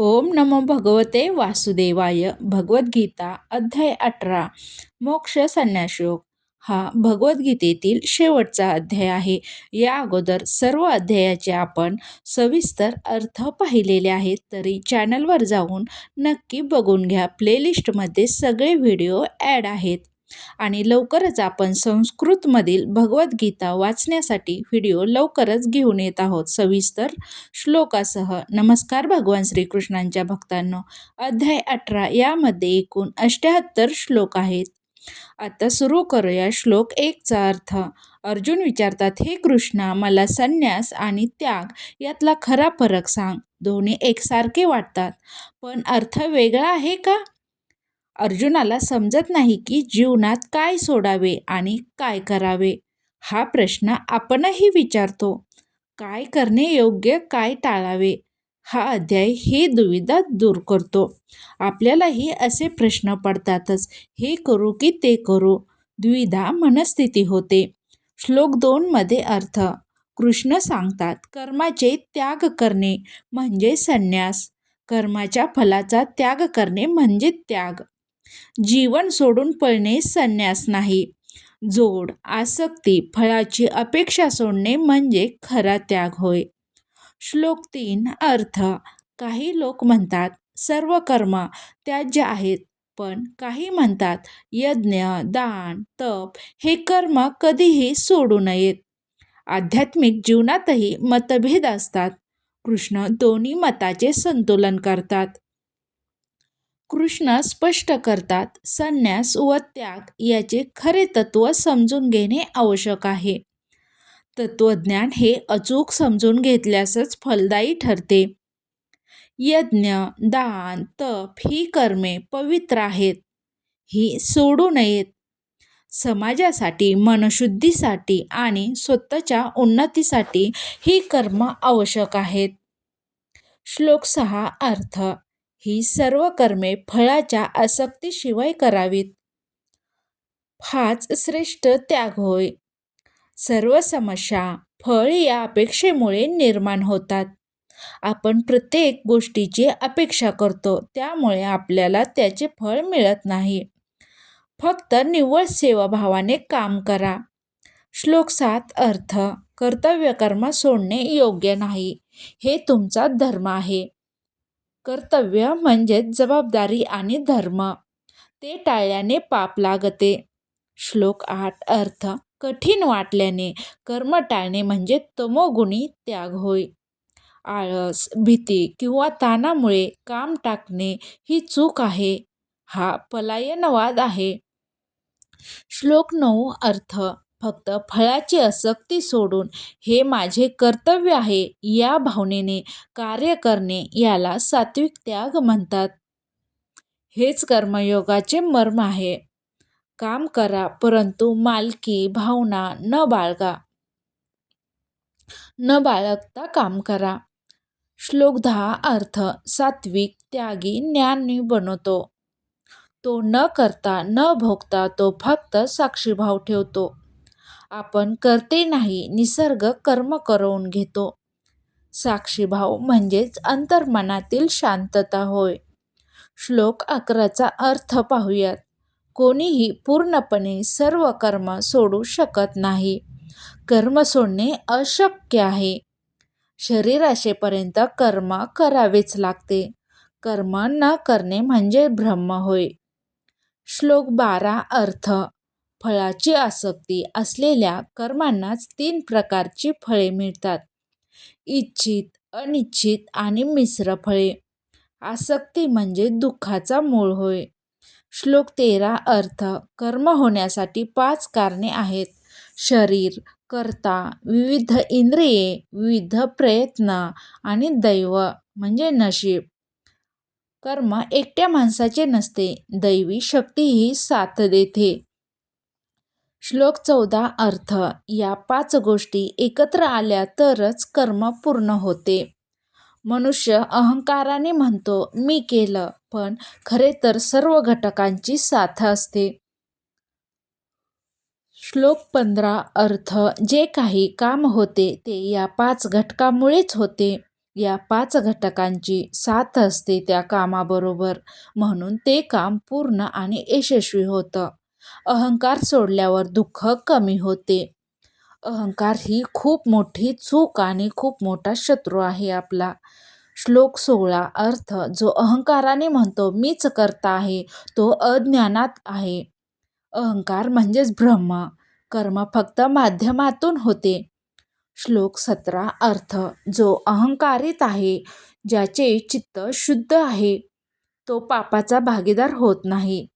ओम नमो भगवते वासुदेवाय भगवद्गीता अध्याय अठरा मोक्ष संन्यासयोग. हा भगवद्गीतेतील शेवटचा अध्याय आहे. या अगोदर सर्व अध्यायाचे आपण सविस्तर अर्थ पाहिलेले आहेत तरी चॅनलवर जाऊन नक्की बघून घ्या. प्लेलिस्टमध्ये सगळे व्हिडिओ ॲड आहेत. आणि लवकरच आपण संस्कृतमधील भगवद्गीता वाचण्यासाठी व्हिडिओ लवकरच घेऊन येत आहोत. सविस्तर श्लोकासह नमस्कार भगवान श्रीकृष्णांच्या भक्तांनो. अध्याय अठरा यामध्ये एकूण अष्ट्याहत्तर श्लोक आहेत. आता सुरू करूया श्लोक एकचा अर्थ. अर्जुन विचारतात हे कृष्णा मला संन्यास आणि त्याग यातला खरा फरक सांग. दोन्ही एकसारखे वाटतात पण अर्थ वेगळा आहे का? अर्जुनाला समजत नाही की जीवनात काय सोडावे आणि काय करावे हा प्रश्न आपणही विचारतो. काय करणे योग्य काय टाळावे हा अध्याय ही दुविधा दूर करतो. आपल्यालाही असे प्रश्न पडतातच हे करू की ते करू द्विधा मनस्थिती होते. श्लोक दोनमध्ये अर्थ कृष्ण सांगतात कर्माचे त्याग करणे म्हणजे संन्यास कर्माच्या फलाचा त्याग करणे म्हणजे त्याग. जीवन सोडून पळणे संन्यास नाही. जोड आसक्ती फळाची अपेक्षा सोडणे म्हणजे खरा त्याग होय. श्लोक तीन अर्थ. काही लोक म्हणतात सर्व कर्म त्याज्य आहेत पण काही म्हणतात यज्ञ दान तप हे कर्म कधीही सोडू नयेत. आध्यात्मिक जीवनातही मतभेद असतात. कृष्ण दोन्ही मताचे संतुलन करतात. कृष्ण स्पष्ट करतात संन्यास व त्याग याचे खरे तत्त्व समजून घेणे आवश्यक आहे. तत्त्वज्ञान हे अचूक समजून घेतल्यासच फलदायी ठरते. यज्ञ दान तप ही कर्मे पवित्र आहेत. ही सोडू नयेत. समाजासाठी मनशुद्धीसाठी आणि स्वतःच्या उन्नतीसाठी ही कर्म आवश्यक आहेत. श्लोक सहा अर्थ ही सर्व कर्मे फळाच्या आसक्तीशिवाय करावीत. हाच श्रेष्ठ त्याग होय. सर्व समस्या फळ या अपेक्षेमुळे निर्माण होतात. आपण प्रत्येक गोष्टीची अपेक्षा करतो त्यामुळे आपल्याला त्याचे फळ मिळत नाही. फक्त निव्वळ सेवाभावाने काम करा. श्लोक सात अर्थ कर्तव्य कर्म सोडणे योग्य नाही हे तुमचा धर्म आहे. कर्तव्य म्हणजे जबाबदारी आणि धर्म. ते टाळल्याने पाप लागते. श्लोक आठ अर्थ. कठीण वाटल्याने कर्म टाळणे म्हणजे तमोगुणी त्याग होय. आळस भीती किंवा ताणामुळे काम टाकणे ही चूक आहे. हा पलायनवाद आहे. श्लोक नऊ अर्थ. फक्त फळाची आसक्ती सोडून हे माझे कर्तव्य आहे या भावनेने कार्य करणे याला सात्विक त्याग म्हणतात. हेच कर्मयोगाचे मर्म आहे. काम करा परंतु मालकी भावना न बाळगा. न बाळगता काम करा. श्लोक दहा अर्थ सात्विक त्यागी ज्ञानी बनवतो. तो न करता न भोगता तो फक्त साक्षीभाव ठेवतो. आपण करते नाही निसर्ग कर्म करवून घेतो. साक्षीभाव म्हणजेच अंतर्मनातील शांतता होय. श्लोक अकराचा अर्थ पाहूयात. कोणीही पूर्णपणे सर्व कर्म सोडू शकत नाही. कर्म सोडणे अशक्य आहे. शरीराशेपर्यंत कर्म करावेच लागते. कर्म न करणे म्हणजे ब्रह्म होय. श्लोक बारा अर्थ फळाची आसक्ती असलेल्या कर्मांनाच तीन प्रकारची फळे मिळतात. इच्छित अनिच्छित आणि मिश्र फळे. आसक्ती म्हणजे दुःखाचा मूळ होय. श्लोक तेरा अर्थ कर्म होण्यासाठी पाच कारणे आहेत. शरीर कर्ता विविध इंद्रिये विविध प्रयत्न आणि दैव म्हणजे नशीब. कर्म एकट्या माणसाचे नसते. दैवी शक्ती ही साथ देते. श्लोक चौदा अर्थ. या पाच गोष्टी एकत्र आल्या तरच कर्म पूर्ण होते. मनुष्य अहंकाराने म्हणतो मी केलं पण खरे तर सर्व घटकांची साथ असते. श्लोक पंधरा अर्थ. जे काही काम होते ते या पाच घटकामुळेच होते. या पाच घटकांची साथ असते त्या कामाबरोबर. म्हणून ते काम पूर्ण आणि यशस्वी होतं. अहंकार सोडल्यावर दुःख कमी होते. अहंकार ही खूप मोठी चूक आणि खूप मोठा शत्रू आहे आपला. श्लोक सोहळा अर्थ जो अहंकाराने म्हणतो मीच करता आहे तो अज्ञानात आहे. अहंकार म्हणजेच ब्रह्म. कर्म फक्त माध्यमातून होते. श्लोक सतरा अर्थ जो अहंकारित आहे ज्याचे चित्त शुद्ध आहे तो पापाचा भागीदार होत नाही.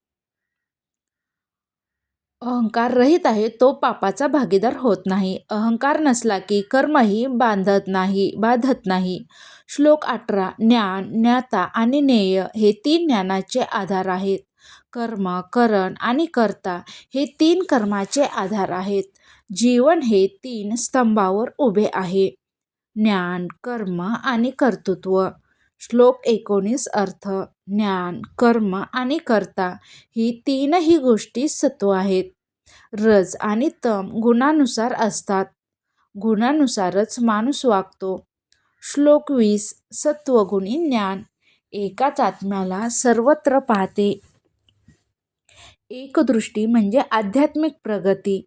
अहंकार रहित आहे तो पापाचा भागीदार होत नाही. अहंकार नसला की कर्मही बांधत नाही बाधत नाही. श्लोक अठरा ज्ञान ज्ञाता आणि ज्ञेय हे तीन ज्ञानाचे आधार आहेत. कर्म करण आणि कर्ता हे तीन कर्माचे आधार आहेत. जीवन हे तीन स्तंभावर उभे आहे. ज्ञान कर्म आणि कर्तृत्व. श्लोक एकोणीस अर्थ ज्ञान कर्म आणि कर्ता ही तीनही गोष्टी सत्व आहेत. रज आणि तम गुणानुसार असतात. गुणानुसारच माणूस वागतो. श्लोक वीस सत्वगुणी ज्ञान एकाच आत्म्याला सर्वत्र पाहते. एकदृष्टी म्हणजे आध्यात्मिक प्रगती.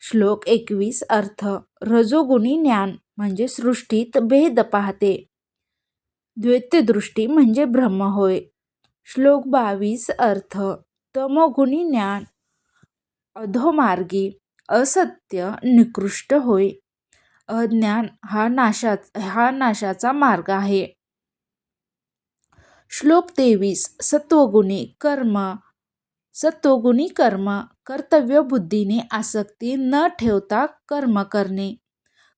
श्लोक एकवीस अर्थ रजोगुणी ज्ञान म्हणजे सृष्टीत भेद पाहते. द्वैतदृष्टी म्हणजे ब्रह्म होय. श्लोक बावीस अर्थ तमोगुणी ज्ञान अधोमार्गी असत्य निकृष्ट होय. अज्ञान हा नाशा हा नाशाचा मार्ग आहे. श्लोक तेवीस सत्वगुणी कर्म सत्वगुणी कर्म कर्तव्य बुद्धीने आसक्ती न ठेवता कर्म करणे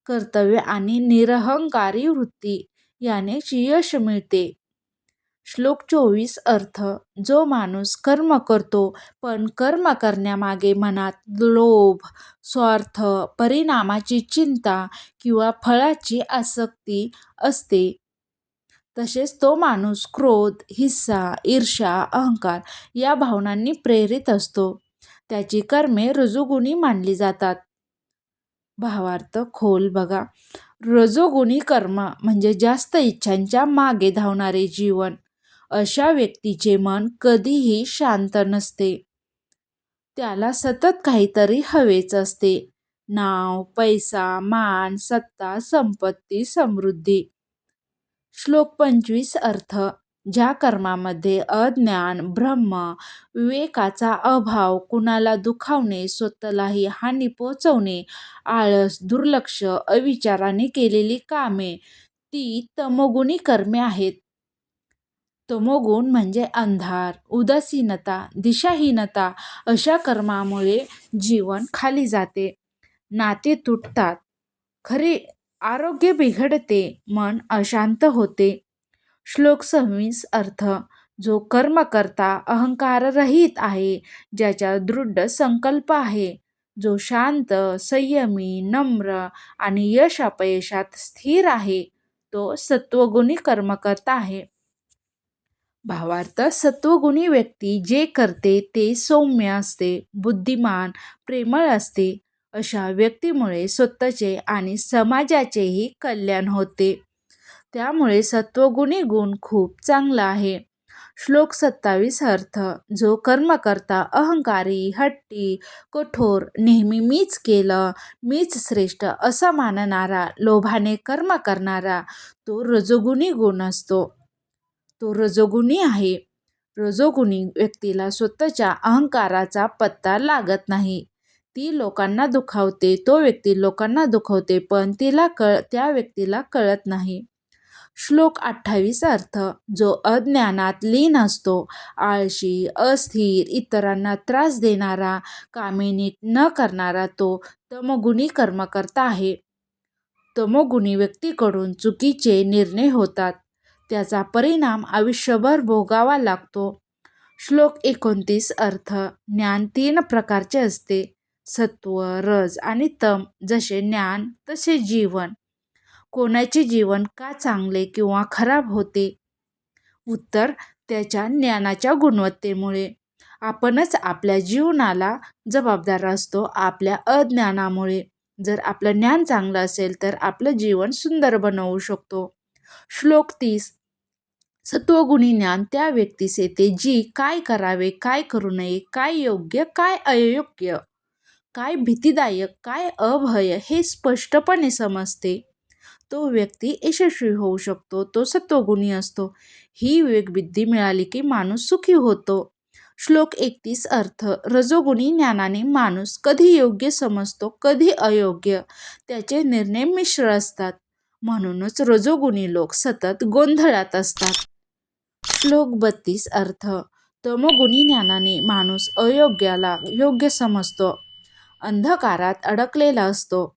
कर्तव्य आणि निरहंकारी वृत्ती. यानेच यश मिळते. श्लोक चोवीस अर्थ जो माणूस कर्म करतो पण कर्म करण्यामागे मनात लोभ स्वार्थ परिणामाची चिंता किंवा फळाची आसक्ती असते. तसेच तो माणूस क्रोध हिस्सा ईर्षा अहंकार या भावनांनी प्रेरित असतो. त्याची कर्मे रुजुगुणी मानली जातात. भावार्थ खोल बघा. रजोगुणी कर्म म्हणजे जास्त इच्छांच्या मागे धावणारे जीवन. अशा व्यक्तीचे मन कधीही शांत नसते. त्याला सतत काहीतरी हवेच असते. नाव पैसा मान सत्ता संपत्ती समृद्धी. श्लोक पंचवीस अर्थ. ज्या कर्मामध्ये अज्ञान ब्रह्म विवेकाचा अभाव कुणाला दुखावणे स्वतःलाही हानी पोचवणे आळस दुर्लक्ष अविचाराने केलेली कामे ती तमोगुणी कर्मे आहेत. तमोगुण म्हणजे अंधार उदासीनता दिशाहीनता अशा कर्मामुळे जीवन खाली जाते. नाते तुटतात. खरे आरोग्य बिघडते मन अशांत होते. श्लोक सव्वीस अर्थ जो कर्म करता अहंकाररहित आहे ज्याच्या दृढ संकल्प आहे. जो शांत संयमी नम्र आणि यश अपयशात स्थिर आहे तो सत्वगुणी कर्म करता आहे. भावार्थ सत्वगुणी व्यक्ती जे करते ते सौम्य असते बुद्धिमान प्रेमळ असते. अशा व्यक्तीमुळे स्वतःचे आणि समाजाचेही कल्याण होते. त्यामुळे सत्वगुणी गुण खूप चांगला आहे. श्लोक सत्तावीस अर्थ जो कर्म करता अहंकारी हट्टी कठोर नेहमी मीच केलं मीच श्रेष्ठ असा मानणारा लोभाने कर्म करणारा तो रजोगुणी गुण असतो. तो रजोगुणी आहे. रजोगुणी व्यक्तीला स्वतःच्या अहंकाराचा पत्ता लागत नाही. ती लोकांना दुखावते तो व्यक्ती लोकांना दुखवते पण तिला कळ त्या व्यक्तीला कळत नाही. श्लोक अठ्ठावीस अर्थ जो अज्ञानात लीन असतो आळशी अस्थिर इतरांना त्रास देणारा कामे नीट न करणारा तो तमोगुणी कर्म करता आहे. तमोगुणी व्यक्तीकडून चुकीचे निर्णय होतात. त्याचा परिणाम आयुष्यभर भोगावा लागतो. श्लोक एकोणतीस अर्थ ज्ञान तीन प्रकारचे असते. सत्व रज आणि तम जसे ज्ञान तसे जीवन. कोणाचे जीवन का चांगले किंवा खराब होते? उत्तर त्याच्या ज्ञानाच्या गुणवत्तेमुळे. आपणच आपल्या जीवनाला जबाबदार असतो आपल्या अज्ञानामुळे. जर आपलं ज्ञान चांगलं असेल तर आपलं जीवन सुंदर बनवू शकतो. श्लोक तीस. सत्वगुणी ज्ञान त्या व्यक्तीस येते जी काय करावे काय करू नये काय योग्य काय अयोग्य काय भीतीदायक काय अभय हे स्पष्टपणे समजते. तो व्यक्ती यशस्वी होऊ शकतो तो सत्वगुणी असतो. ही विवेकबुद्धी मिळाली की माणूस सुखी होतो. श्लोक एकतीस अर्थ रजोगुणी ज्ञानाने माणूस कधी योग्य समजतो कधी अयोग्य त्याचे निर्णय मिश्र असतात. म्हणूनच रजोगुणी लोक सतत गोंधळात असतात. श्लोक बत्तीस अर्थ तमोगुणी ज्ञानाने माणूस अयोग्याला योग्य समजतो. अंधकारात अडकलेला असतो.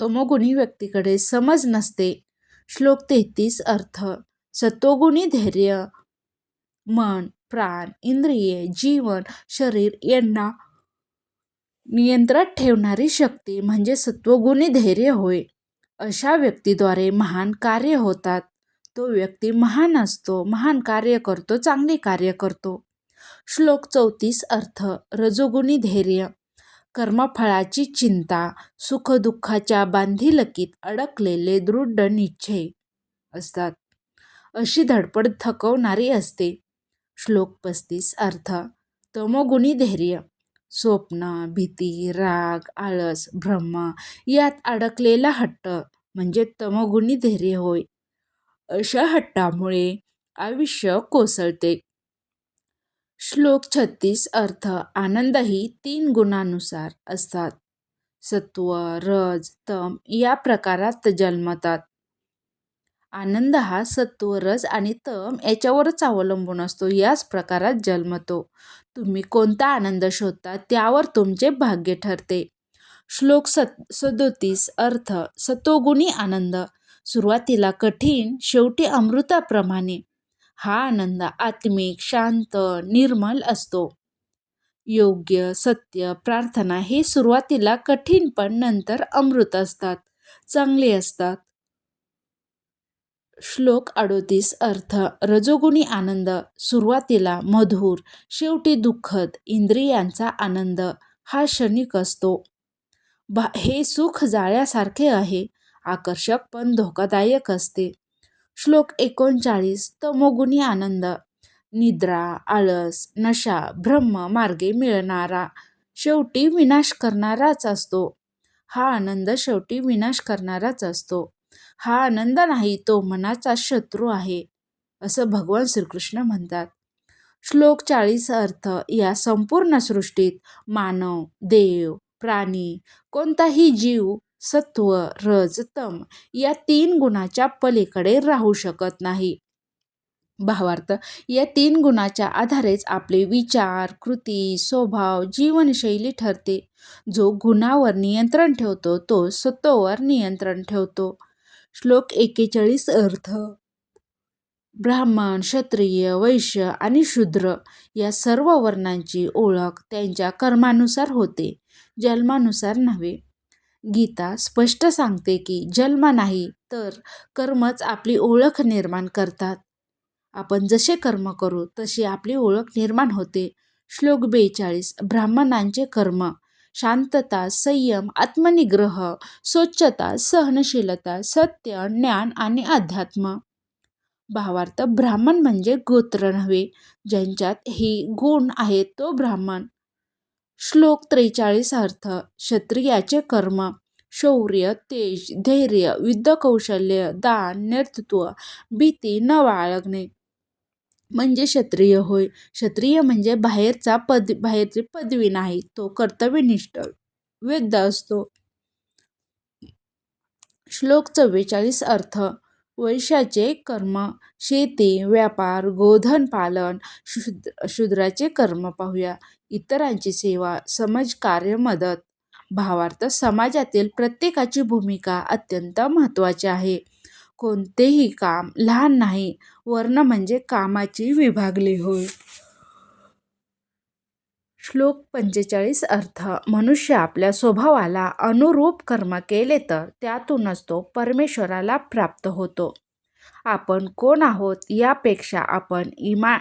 तमोगुणी व्यक्तीकडे समज नसते. श्लोक तेहतीस अर्थ सत्वगुणी धैर्य मन प्राण इंद्रिये जीवन शरीर यांना नियंत्रणात ठेवणारी शक्ती म्हणजे सत्वगुणी धैर्य होय. अशा व्यक्तीद्वारे महान कार्य होतात. तो व्यक्ती महान असतो महान कार्य करतो चांगले कार्य करतो. श्लोक चौतीस अर्थ रजोगुणी धैर्य. कर्मफळाची चिंता सुखदुःखाच्या बांधिलकीत अडकलेले दृढ निश्चय असतात. अशी धडपड थकवणारी असते. श्लोक पस्तीस अर्थ तमोगुणी धैर्य स्वप्न भीती राग आळस भ्रम यात अडकलेला हट्ट म्हणजे तमोगुणी धैर्य होय. अशा हट्टामुळे आयुष्य कोसळते. श्लोक छत्तीस अर्थ आनंदही तीन गुणांनुसार असतात. सत्व रज तम या प्रकारात जन्मतात. आनंद हा सत्व रज आणि तम याच्यावरच अवलंबून असतो याच प्रकारात जन्मतो. तुम्ही कोणता आनंद शोधता त्यावर तुमचे भाग्य ठरते. श्लोक सत सदोतीस अर्थ सत्वगुणी आनंद. सुरुवातीला कठीण शेवटी अमृताप्रमाणे. हा आनंद आत्मिक शांत निर्मल असतो. योग्य सत्य प्रार्थना हे सुरुवातीला कठीण पण नंतर अमृत असतात चांगले असतात. श्लोक अडोतीस अर्थ रजोगुणी आनंद सुरुवातीला मधुर शेवटी दुःखद इंद्रियांचा आनंद हा क्षणिक असतो. भा हे सुख जाळ्यासारखे आहे आकर्षक पण धोकादायक असते. श्लोक एकोणचाळीस तमोगुणी आनंद निद्रा आळस नशा ब्रह्म मार्गे मिळणारा शेवटी विनाश करणाराच असतो. हा आनंद शेवटी विनाश करणाराच असतो. हा आनंद नाही तो मनाचा शत्रू आहे असं भगवान श्रीकृष्ण म्हणतात. श्लोक चाळीस अर्थ या संपूर्ण सृष्टीत मानव देव प्राणी कोणताही जीव सत्व रज तम या तीन गुणाच्या पलीकडे राहू शकत नाही. भावार्थ या तीन गुणाच्या आधारेच आपले विचार कृती स्वभाव जीवनशैली ठरते. जो गुणावर नियंत्रण ठेवतो तो सत्ववर नियंत्रण ठेवतो. श्लोक एकेचाळीस अर्थ. ब्राह्मण क्षत्रिय वैश्य आणि शूद्र या सर्व वर्णांची ओळख त्यांच्या कर्मानुसार होते जन्मानुसार नव्हे. गीता स्पष्ट सांगते की जन्म नाही तर कर्मच आपली ओळख निर्माण करतात. आपण जसे कर्म करू तशी आपली ओळख निर्माण होते. श्लोक बेचाळीस ब्राह्मणांचे कर्म. शांतता संयम आत्मनिग्रह स्वच्छता सहनशीलता सत्य ज्ञान आणि अध्यात्म. भावार्थ ब्राह्मण म्हणजे गोत्र नव्हे ज्यांच्यात हे गुण आहेत तो ब्राह्मण. श्लोक त्रेचाळीस अर्थ क्षत्रियाचे कर्म शौर्य तेज धैर्य युद्धकौशल्य दान नेतृत्व भीती न बाळगणे. म्हणजे क्षत्रिय होय. क्षत्रिय म्हणजे बाहेरचा पद बाहेरची पदवी नाही तो कर्तव्यनिष्ठ वेद असतो. श्लोक चव्वेचाळीस अर्थ वैश्याचे कर्म शेती व्यापार गोधन पालन शुद्र शूद्राचे कर्म पाहूया. इतरांची सेवा समाजकार्य मदत. भावार्थ समाजातील प्रत्येकाची भूमिका अत्यंत महत्त्वाची आहे. कोणतेही काम लहान नाही. वर्ण म्हणजे कामाची विभागली होय. श्लोक पंचेचाळीस अर्थ मनुष्य आपल्या स्वभावाला अनुरूप कर्म केले तर त्यातूनच तो परमेश्वराला प्राप्त होतो. आपण कोण आहोत यापेक्षा आपण इमा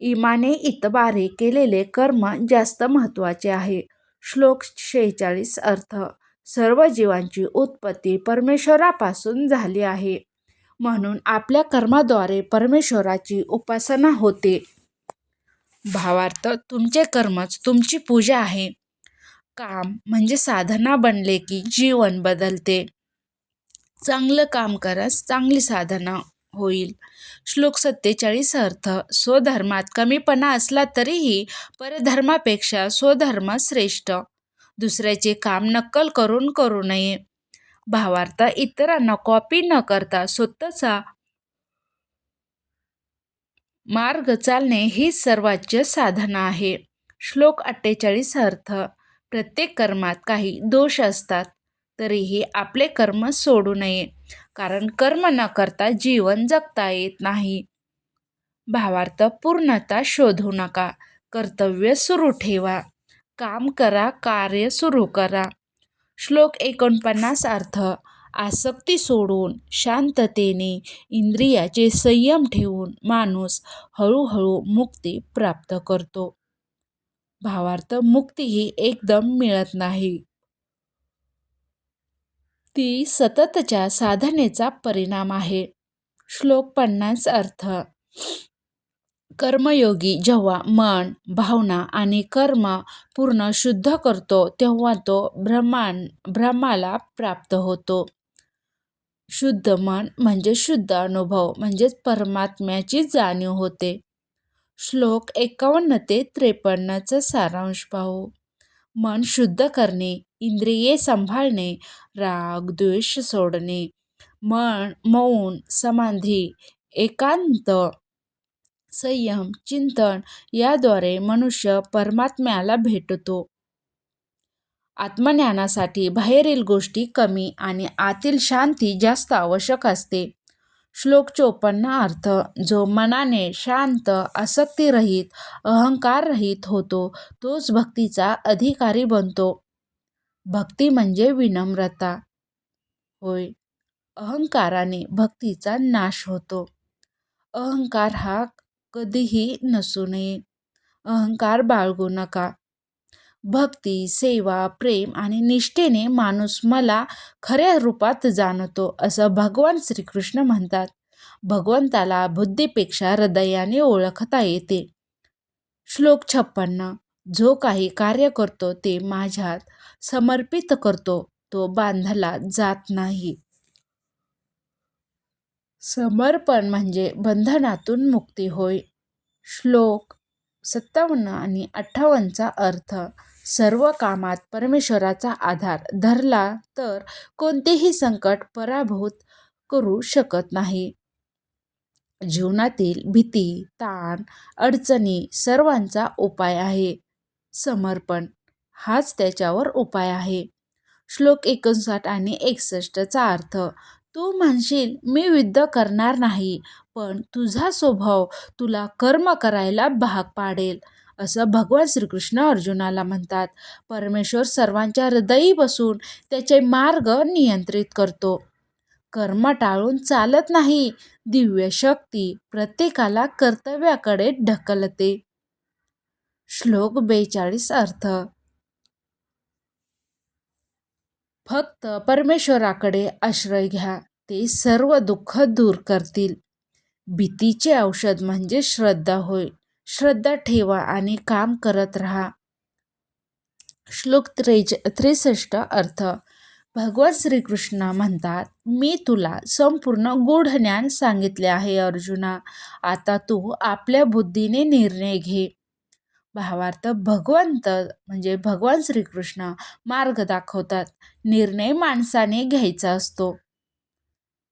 इमाने इतबारे केलेले कर्म जास्त महत्त्वाचे आहे. श्लोक शेहेचाळीस अर्थ सर्व जीवांची उत्पत्ती परमेश्वरापासून झाली आहे. म्हणून आपल्या कर्माद्वारे परमेश्वराची उपासना होते. भावार्थ तुमचे कर्मच तुमची पूजा आहे. काम म्हणजे साधना बनले की जीवन बदलते. चांगलं काम करस चांगली साधना होईल. श्लोक सत्तेचाळीस अर्थ स्वधर्मात कमीपणा असला तरीही परधर्मापेक्षा स्वधर्म श्रेष्ठ. दुसऱ्याचे काम नक्कल करून करू नये. भावार्थ इतरांना कॉपी न करता स्वतःचा मार्ग चालणे ही सर्वोच्च साधना आहे. श्लोक अठ्ठेचाळीस अर्थ प्रत्येक कर्मात काही दोष असतात तरीही आपले कर्म सोडू नये कारण कर्म न करता जीवन जगता येत नाही. भावार्थ पूर्णता शोधू नका कर्तव्य सुरू ठेवा काम करा कार्य सुरू करा. श्लोक एकोणपन्नास अर्थ आसक्ती सोडून शांततेने इंद्रियाचे संयम ठेवून माणूस हळूहळू मुक्ती प्राप्त करतो. भावार्थ मुक्ती ही एकदम मिळत नाही. ती सततच्या साधनेचा परिणाम आहे. श्लोक पन्नास अर्थ. कर्मयोगी जेव्हा मन भावना आणि कर्म पूर्ण शुद्ध करतो तेव्हा तो ब्रह्मान ब्रह्माला प्राप्त होतो. शुद्ध मन म्हणजे शुद्ध अनुभव म्हणजेच परमात्म्याची जाणीव होते. श्लोक एकावन्न ते त्रेपन्नचा सारांश पाहू. मन शुद्ध करणे इंद्रिये सांभाळणे राग द्वेष सोडणे मन मौन समाधी एकांत संयम चिंतन याद्वारे मनुष्य परमात्म्याला भेटतो. आत्मज्ञानासाठी बाहेरील गोष्टी कमी आणि आतील शांती जास्त आवश्यक असते. श्लोक चोपन्न अर्थ जो मनाने शांत आसक्तीरहित अहंकाररहित होतो तोच भक्तीचा अधिकारी बनतो. भक्ती म्हणजे विनम्रता. होय. अहंकाराने भक्तीचा नाश होतो. अहंकार हा कधीही नसू नये. अहंकार बाळगू नका. भक्ती सेवा प्रेम आणि निष्ठेने माणूस मला खऱ्या रूपात जाणतो असं भगवान श्रीकृष्ण म्हणतात. भगवंताला बुद्धीपेक्षा हृदयाने ओळखता येते. श्लोक छप्पन्न जो काही कार्य करतो ते माझ्यात समर्पित करतो तो बांधला जात नाही. समर्पण म्हणजे बंधनातून मुक्ती होय. श्लोक सत्तावन्न आणि अठ्ठावन्नचा अर्थ सर्व कामात परमेश्वराचा आधार धरला तर कोणतेही संकट पराभूत करू शकत नाही. जीवनातील भीती ताण अडचणी सर्वांचा उपाय आहे. समर्पण हाच त्याच्यावर उपाय आहे. श्लोक एकोणसाठ आणि एकसष्टचा अर्थ तू म्हणशील मी युद्ध करणार नाही पण तुझा स्वभाव तुला कर्म करायला भाग पाडेल. असं भगवान श्रीकृष्ण अर्जुनाला म्हणतात. परमेश्वर सर्वांच्या हृदयी बसून त्याचे मार्ग नियंत्रित करतो. कर्म टाळून चालत नाही. दिव्य शक्ती प्रत्येकाला कर्तव्याकडे ढकलते. श्लोक बेचाळीस अर्थ. फक्त परमेश्वराकडे आश्रय घ्या. ते सर्व दुःख दूर करतील. भीतीचे औषध म्हणजे श्रद्धा होय. श्रद्धा ठेवा आणि काम करत राहा. श्लोक त्रेज त्रेसष्ट अर्थ भगवान श्रीकृष्ण म्हणतात मी तुला संपूर्ण गूढ ज्ञान सांगितले आहे अर्जुना. आता तू आपल्या बुद्धीने निर्णय घे. भावार्थ भगवंत म्हणजे भगवान श्रीकृष्ण मार्ग दाखवतात. निर्णय माणसाने घ्यायचा असतो.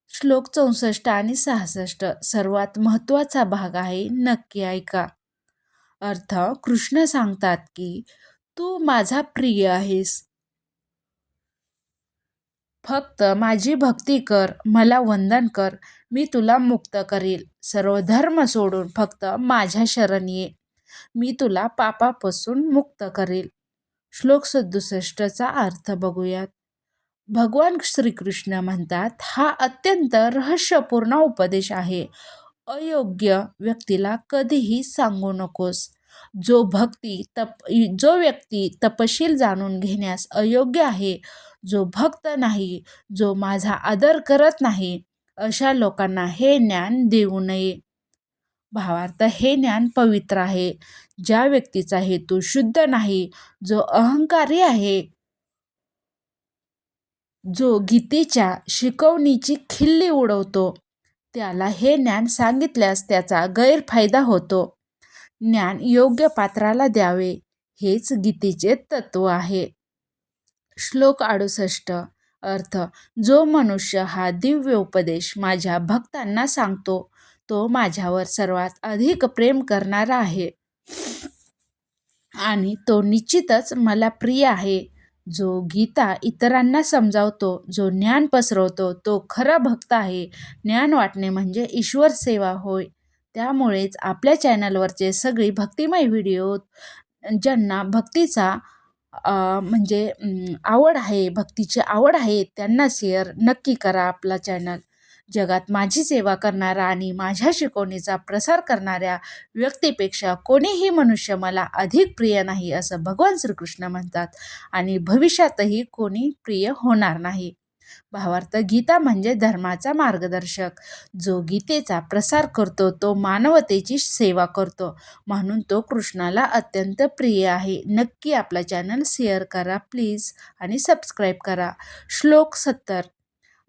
श्लोक चौसष्ट आणि सहासष्ट सर्वात महत्त्वाचा भाग आहे नक्की ऐका. अर्थ कृष्ण सांगतात की तू माझा प्रिय आहेस. फक्त माझी भक्ती कर मला वंदन कर मी तुला मुक्त करील. सर्व धर्म सोडून फक्त माझ्या शरण ये. मी तुला पापापासून मुक्त करेल. श्लोक सदुसष्टचा अर्थ बघूयात. भगवान श्रीकृष्ण म्हणतात हा अत्यंत रहस्यपूर्ण उपदेश आहे. अयोग्य व्यक्तीला कधीही सांगू नकोस. जो भक्ती तप जो व्यक्ती तपशील जाणून घेण्यास अयोग्य आहे जो भक्त नाही जो माझा आदर करत नाही अशा लोकांना हे ज्ञान देऊ नये. भावार्थ हे ज्ञान पवित्र आहे. ज्या व्यक्तीचा हेतू शुद्ध नाही जो अहंकारी आहे जो गीतेच्या शिकवणीची खिल्ली उडवतो त्याला हे ज्ञान सांगितल्यास त्याचा गैरफायदा होतो. ज्ञान योग्य पात्राला द्यावे हेच गीतेचे तत्व आहे. श्लोक अडुसष्ट. अर्थ जो मनुष्य हा दिव्य उपदेश माझ्या भक्तांना सांगतो तो माझ्यावर सर्वात अधिक प्रेम करणारा आहे. आणि तो निश्चितच मला प्रिय आहे. जो गीता इतरांना समजावतो जो ज्ञान पसरवतो तो खरा भक्त आहे. ज्ञान वाटणे म्हणजे ईश्वर सेवा होय. त्यामुळेच आपल्या चॅनलवरचे सगळी भक्तिमय व्हिडिओ ज्यांना भक्तीचा म्हणजे आवड आहे भक्तीची आवड आहे त्यांना शेअर नक्की करा आपला चॅनल. जगात माझी सेवा करणारा आणि माझ्या शिकवणीचा प्रसार करणाऱ्या व्यक्तीपेक्षा कोणीही मनुष्य मला अधिक प्रिय नाही असं भगवान श्रीकृष्ण म्हणतात. आणि भविष्यातही कोणी प्रिय होणार नाही. भावार्थ गीता म्हणजे धर्माचा मार्गदर्शक. जो गीतेचा प्रसार करतो तो मानवतेची सेवा करतो. म्हणून तो कृष्णाला अत्यंत प्रिय आहे. नक्की आपला चॅनल शेअर करा प्लीज. आणि सबस्क्राईब करा. श्लोक सत्तर.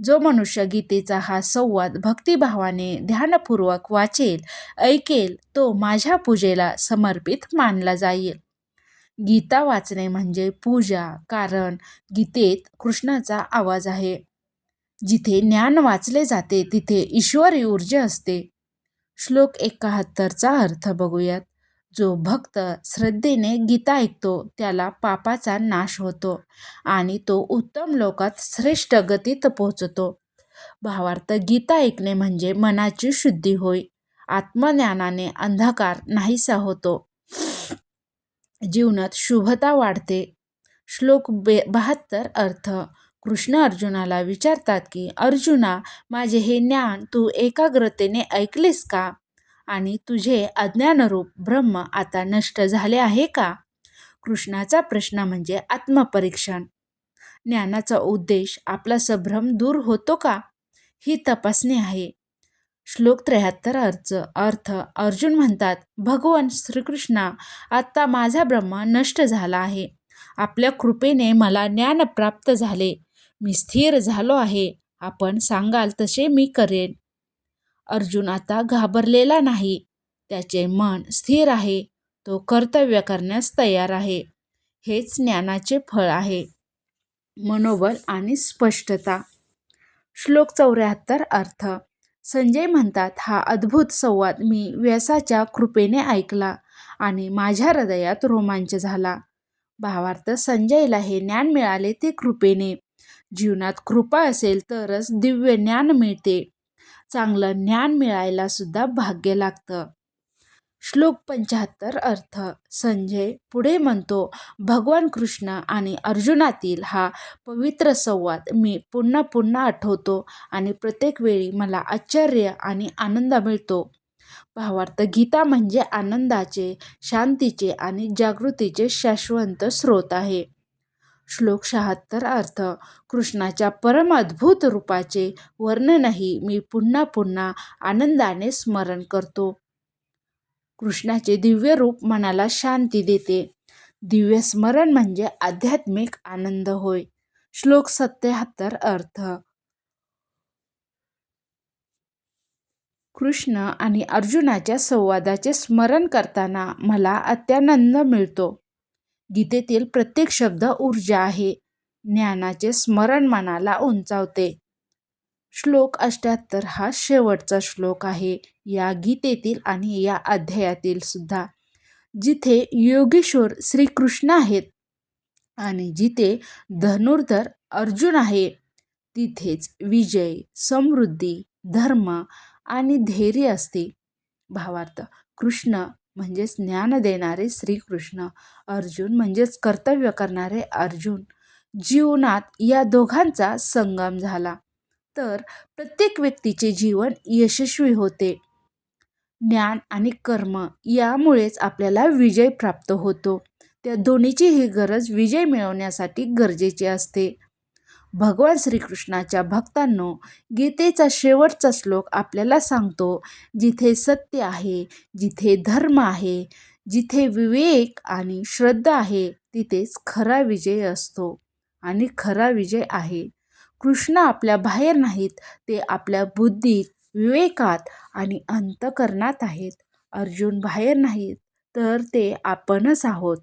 जो मनुष्य गीतेचा हा संवाद भक्तिभावाने ध्यानपूर्वक वाचेल ऐकेल तो माझ्या पूजेला समर्पित मानला जाईल. गीता वाचणे म्हणजे पूजा कारण गीतेत कृष्णाचा आवाज आहे. जिथे ज्ञान वाचले जाते तिथे ईश्वरी ऊर्जा असते. श्लोक एकाहत्तरचा अर्थ बघूयात. जो भक्त श्रद्धेने गीता ऐकतो त्याला पापाचा नाश होतो आणि तो उत्तम लोकात श्रेष्ठ गतीत पोहोचतो. भावार्थ गीता ऐकणे म्हणजे मनाची शुद्धी होय आत्मज्ञानाने अंधकार नाहीसा होतो. जीवनात शुभता वाढते. श्लोक बे बहात्तर अर्थ कृष्ण अर्जुनाला विचारतात की अर्जुना माझे हे ज्ञान तू एकाग्रतेने ऐकलेस का? आणि तुझे अज्ञानरूप ब्रह्म आता नष्ट झाले आहे का? कृष्णाचा प्रश्न म्हणजे आत्मपरीक्षण. ज्ञानाचा उद्देश आपला संभ्रम दूर होतो का? ही तपासणी आहे. श्लोक त्र्याहत्तर अर्थ अर्थ अर्जुन म्हणतात भगवान श्रीकृष्णा आत्ता माझा ब्रह्म नष्ट झाला आहे. आपल्या कृपेने मला ज्ञान प्राप्त झाले. मी स्थिर झालो आहे. आपण सांगाल तसे मी करेन. अर्जुन आता घाबरलेला नाही. त्याचे मन स्थिर आहे. तो कर्तव्य करण्यास तयार आहे. हेच ज्ञानाचे फळ आहे. मनोबल आणि स्पष्टता. श्लोक चौऱ्याहत्तर अर्थ. संजय म्हणतात हा अद्भुत संवाद मी व्यासाच्या कृपेने ऐकला आणि माझ्या हृदयात रोमांच झाला. भावार्थ संजयला हे ज्ञान मिळाले ते कृपेने. जीवनात कृपा असेल तरच दिव्य ज्ञान मिळते. चांगलं ज्ञान मिळायला सुद्धा भाग्य लागतं. श्लोक पंच्याहत्तर अर्थ संजय पुढे म्हणतो भगवान कृष्ण आणि अर्जुनातील हा पवित्र संवाद मी पुन्हा पुन्हा आठवतो आणि प्रत्येक वेळी मला आश्चर्य आणि आनंद मिळतो. भावार्थ गीता म्हणजे आनंदाचे शांतीचे आणि जागृतीचे शाश्वत स्रोत आहे. श्लोक शहात्तर अर्थ कृष्णाच्या परम अद्भुत रूपाचे वर्णनही मी पुन्हा पुन्हा आनंदाने स्मरण करतो. कृष्णाचे दिव्य रूप मनाला शांती देते. दिव्य स्मरण म्हणजे आध्यात्मिक आनंद होय. श्लोक सत्याहत्तर अर्थ कृष्ण आणि अर्जुनाच्या संवादाचे स्मरण करताना मला अत्यानंद मिळतो. गीतेतील प्रत्येक शब्द ऊर्जा आहे. ज्ञानाचे स्मरण मनाला उंचावते. श्लोक अष्ट्याहत्तर हा शेवटचा श्लोक आहे. या गीतेतील आणि या अध्यायातील सुद्धा. जिथे योगेश्वर श्रीकृष्ण आहेत आणि जिथे धनुर्धर अर्जुन आहे तिथेच विजय समृद्धी धर्म आणि धैर्य असते. भावार्थ कृष्ण म्हणजेच ज्ञान देणारे श्रीकृष्ण अर्जुन म्हणजेच कर्तव्य करणारे अर्जुन. जीवनात या दोघांचा संगम झाला. तर प्रत्येक व्यक्तीचे जीवन यशस्वी होते. ज्ञान आणि कर्म यामुळेच आपल्याला विजय प्राप्त होतो. त्या दोन्हीची ही गरज विजय मिळवण्यासाठी गरजेची असते. भगवान श्रीकृष्णाच्या भक्तांनो गीतेचा शेवटचा श्लोक आपल्याला सांगतो जिथे सत्य आहे जिथे धर्म आहे जिथे विवेक आणि श्रद्धा आहे तिथेच खरा विजय असतो आणि खरा विजय आहे. कृष्ण आपल्या बाहेर नाहीत ते आपल्या बुद्धीत विवेकात आणि अंतकरणात आहेत. अर्जुन बाहेर नाहीत तर ते आपणच आहोत.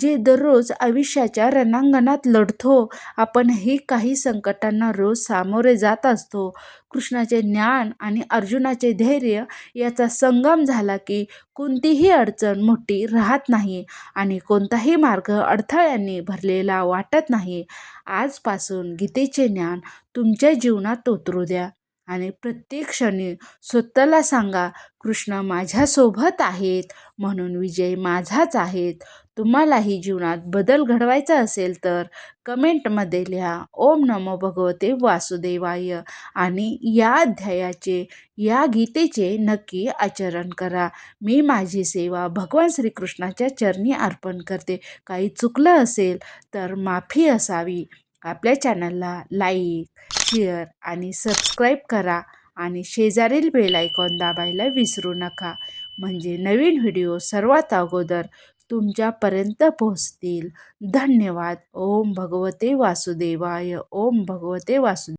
जे दररोज आयुष्याच्या रणांगणात लढतो आपणही काही संकटांना रोज सामोरे जात असतो. कृष्णाचे ज्ञान आणि अर्जुनाचे धैर्य याचा संगम झाला की कोणतीही अडचण मोठी राहत नाही आणि कोणताही मार्ग अडथळ्यांनी भरलेला वाटत नाही. आजपासून गीतेचे ज्ञान तुमच्या जीवनात उतरू द्या. आणि प्रत्येक क्षणी स्वतःला सांगा कृष्ण माझ्यासोबत आहेत म्हणून विजय माझाच आहेत. तुम्हालाही जीवनात बदल घडवायचा असेल तर कमेंटमध्ये लिहा. ओम नमो भगवते वासुदेवाय. आणि या अध्यायाचे या गीतेचे नक्की आचरण करा. मी माझी सेवा भगवान श्रीकृष्णाच्या चरणी अर्पण करते. काही चुकलं असेल तर माफी असावी. आपल्या चॅनलला लाईक शेअर आणि सबस्क्राईब करा आणि शेजारील बेल आयकॉन दाबायला विसरू नका. म्हणजे नवीन व्हिडिओ सर्वात अगोदर तुमच्यापर्यंत पोहोचतील. धन्यवाद. ओम भगवते वासुदेवाय. ओम भगवते वासुदेव